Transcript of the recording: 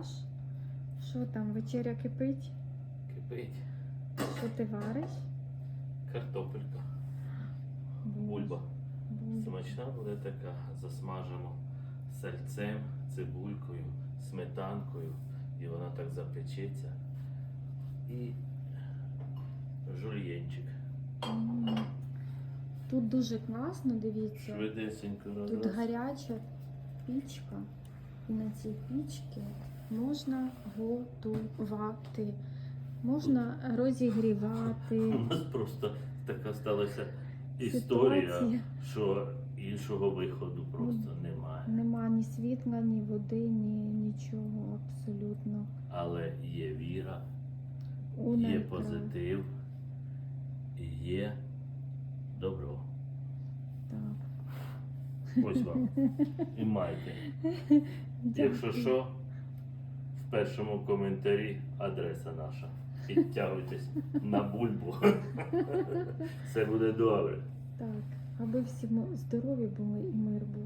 антураж. Що там, вечеря кипить? Кипить. Що ти вариш? Картопелька. Бульба. Смачна буде така. Засмажимо сальцем, цибулькою, сметанкою. І вона так запечеться. І жульєнчик. Тут дуже класно, дивіться. Швидесенько Тут гаряча пічка, і на цій пічці можна готувати, можна розігрівати. У нас просто така сталася історія, Ситуація. що іншого виходу просто немає. Нема ні світла, ні води, ні нічого абсолютно. Але є віра, У є позитив, є добро. Так. Ось вам. І майте. Якщо що, в першому коментарі адреса наша. Підтягуйтесь на бульбу. Все буде добре. Так, аби всі здорові були і мир був.